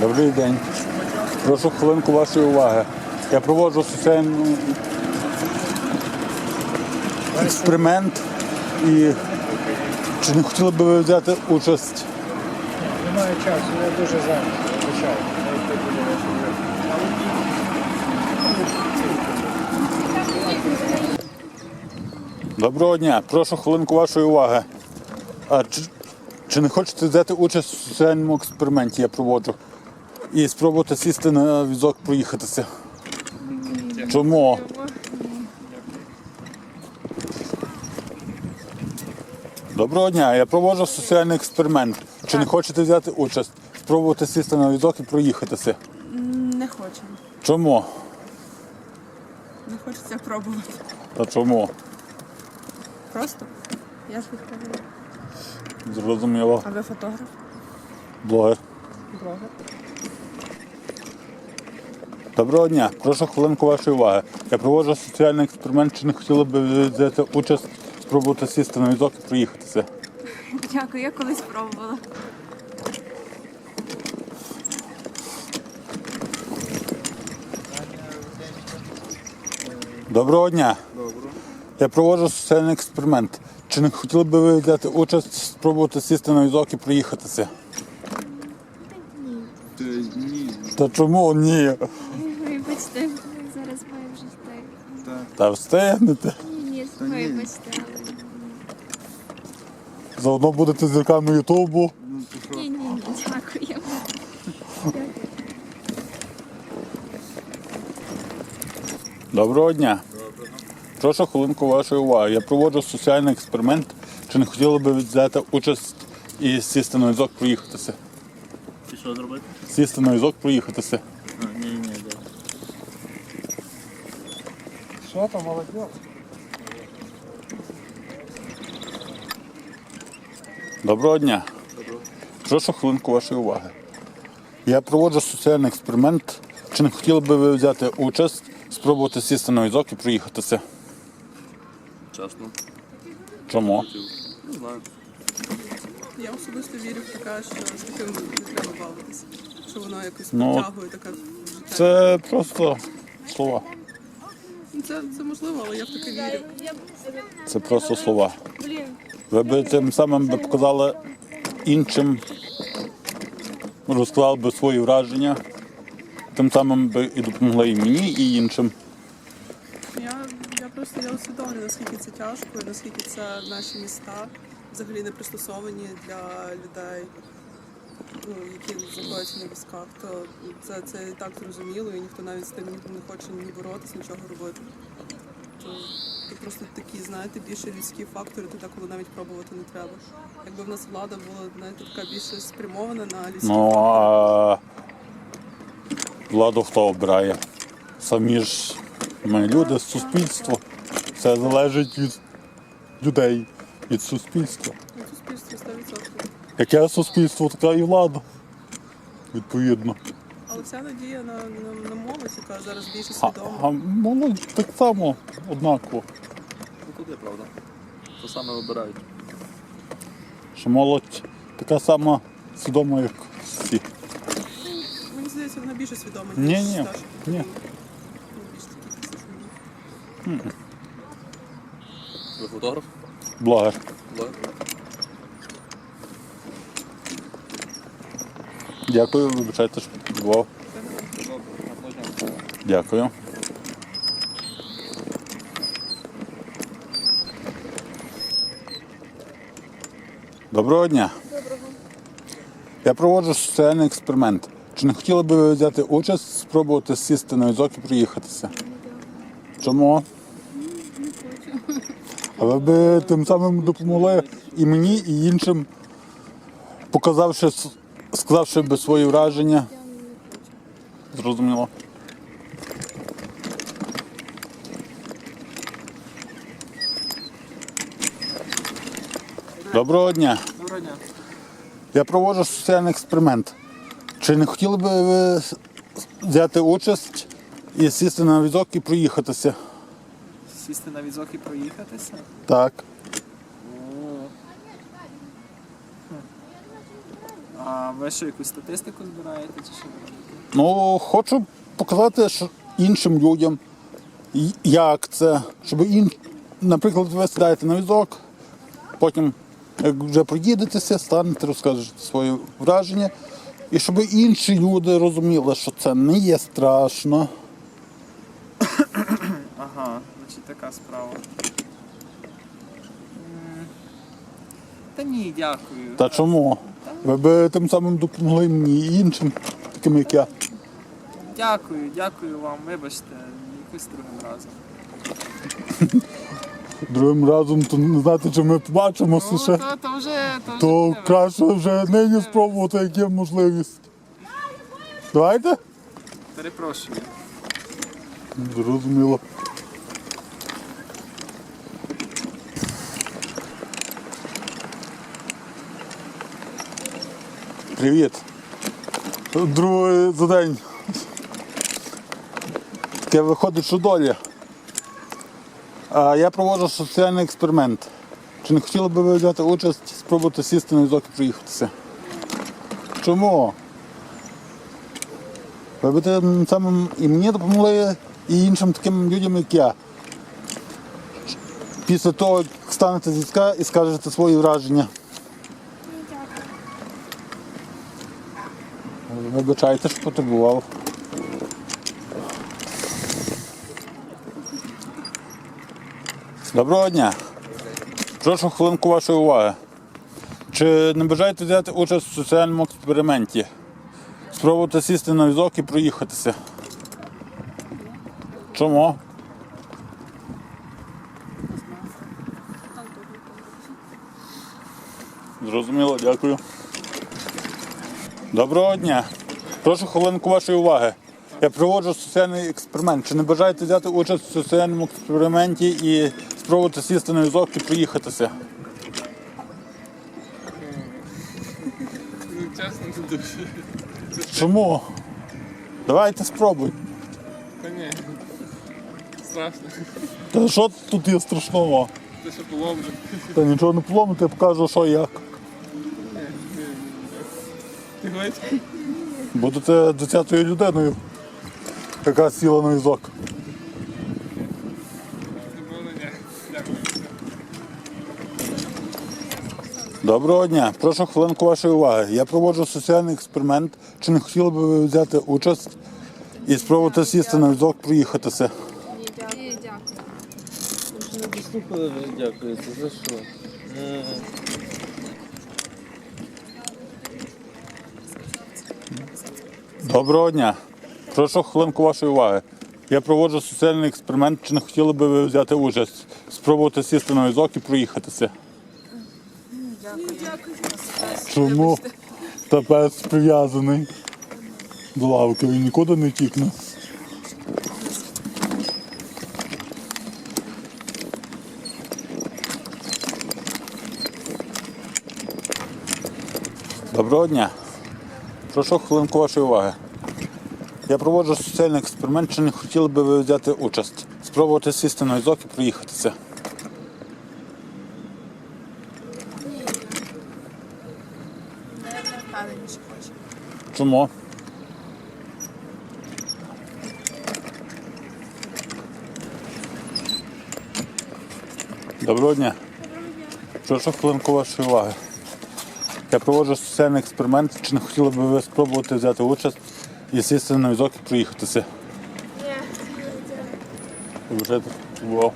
Добрий день. Прошу хвилинку вашої уваги. Я проводжу соціальний експеримент і чи не хотіли би ви взяти участь? Немає часу, я дуже зайнятий. Доброго дня. Прошу хвилинку вашої уваги. А чи, чи не хочете взяти участь в соціальному експерименті, я проводжу? І спробувати сісти на візок проїхатися? Чому? Доброго дня, я проводжу соціальний експеримент. Чи не хочете взяти участь? Спробувати сісти на візок і проїхатися? Не хочемо. Чому? Не хочеться пробувати. Та чому? Просто я ж відповіла. Зрозуміло. А ви фотограф? Блогер. Блогер? Доброго дня, прошу хвилинку вашої уваги. Я проводжу соціальний експеримент, чи не хотіли б ви взяти участь, спробувати сісти на візок і проїхатися? Дякую, я колись пробувала. Доброго дня. Я проводжу соціальний експеримент. Чи не хотіли б ви взяти участь, спробувати сісти на візок і проїхатися? Ні. Та чому ні? Вибачте, ми зараз маємо вже йти. Та встигнете. Ні, ні, вибачте. але- Заодно будете зірками Ютубу. Ні, ні, ні, дякую. Доброго дня. Прошу хвилинку вашої уваги. Я проводжу соціальний експеримент. Чи не хотіли б взяти участь і сісти на візок проїхатися? І що зробити? Сісти на візок проїхатися. А, ні, ні, да. Що там, молодь? Доброго дня. Прошу хвилинку вашої уваги. Я проводжу соціальний експеримент. Чи не хотіли би ви взяти участь, спробувати сісти на візок і проїхатися? Чесно. Чому? Не знаю. Я особисто вірю в таке, що з таким не треба бавитися. Що воно якось Ну, притягує таке життя. Це просто слова. Це, це можливо, але я в таке вірю. Це просто слова. Ви б тим самим би показали іншим, розклали би свої враження, тим самим би і допомогли і мені, і іншим. Я, я просто я усвідомлюю, наскільки це тяжко, і наскільки це наші міста взагалі не пристосовані для людей, ну, які знаходяться на візках. То це, це і так зрозуміло, і ніхто навіть з тим не хоче ні боротися, нічого робити. То, то просто такі, знаєте, більше людські фактори, тоді, коли навіть пробувати не треба. Якби в нас влада була знаєте, така більше спрямована на людські Ну фактори. а владу хто обирає? Самі ж ми люди, суспільство. Все залежить від людей, від суспільства. Суспільство 100%. Яке суспільство, така і влада. Відповідно. Але вся надія на, на, на молодь, яка зараз більше А, свідома. а молодь так само однаково. Ну туди, правда. То саме вибирають. Що молодь така сама свідома, як всі. Мені здається, вона більше свідома, ніж ні, старші ні. Ну, більш такі класичні. Ви фотограф? Блогер. Блогер? Дякую, вибачайте, що підбував. Дякую. Доброго дня. Доброго. Я проводжу соціальний експеримент. Чи не хотіли би ви взяти участь, спробувати сісти на візок і проїхатися? Чому? Не хочу. А ви б тим самим допомогли і мені, і іншим, показавши, сказавши би свої враження. Зрозуміло. Доброго дня. Доброго дня. Я проводжу соціальний експеримент. Чи не хотіли би ви взяти участь і сісти на візок і проїхатися? Сісти на візок і проїхатися? Так. А ви що, якусь статистику збираєте чи що? Ну, хочу показати що іншим людям, як це, щоб ін... наприклад, ви сідаєте на візок, потім, як вже проїдетеся, станете, розкажете свої враження. І щоб інші люди розуміли, що це не є страшно. Ага, значить така справа. Та ні, дякую. Та чому? Ви б тим самим допомогли мені і іншим, таким як я. Дякую, дякую вам, вибачте, якось другим разом. Другим разом то не знати, чи ми побачимося Ну, ще. то, то вже, то вже То краще вже нині спробувати, як є можливість. Давайте? Перепрошую. Зрозуміло. Привіт. Другий за день. Таке виходить, що доля. А я проводжу соціальний експеримент. Чи не хотіли б ви взяти участь, спробувати сісти на візок і проїхатися? Чому? Ви б тим самим і мені допомогли, і іншим таким людям, як я. Після того, як станете з і скажете свої враження. Вибачайте, що потребував. Доброго дня. Прошу хвилинку вашої уваги. Чи не бажаєте взяти участь в соціальному експерименті? Спробувати сісти на візок і проїхатися. Чому? Зрозуміло, дякую. Доброго дня. Прошу хвилинку вашої уваги. Я проводжу соціальний експеримент. Чи не бажаєте взяти участь в соціальному експерименті і спробувати сісти на візок і проїхатися? Ну, чесно, не дуже. Чому? Давайте спробуй. Та ні. Страшно. Та що тут є страшного? Ти що поломлю. Та нічого не поломити, я покажу, що як. Ти говориш? Будете десятою людиною, яка сіла на візок. Ну. Дякую. Доброго дня. Прошу хвилинку вашої уваги. Я проводжу соціальний експеримент. Чи не хотіли б ви взяти участь і спробувати сісти на візок, проїхатися? Ні, дякую. Не дослухали ви. За що? Доброго дня. Прошу хвилинку вашої уваги. Я проводжу соціальний експеримент. Чи не хотіли б ви взяти участь? Спробувати сісти на візок і проїхатися? Чому? Та пес прив'язаний до лавки, він нікуди не тікне. Доброго дня. Прошу хвилинку вашої уваги. Я проводжу соціальний експеримент, чи не хотіли би ви взяти участь? Спробувати сісти на візок і проїхатися. Я не впевнені, що хочу. Чому? Доброго дня. Прошу хвилинку вашої уваги. Я проводжу соціальний експеримент. Чи не хотіли б ви спробувати взяти участь і сісти на візок і проїхатися? Ні, Вибачайте, бував.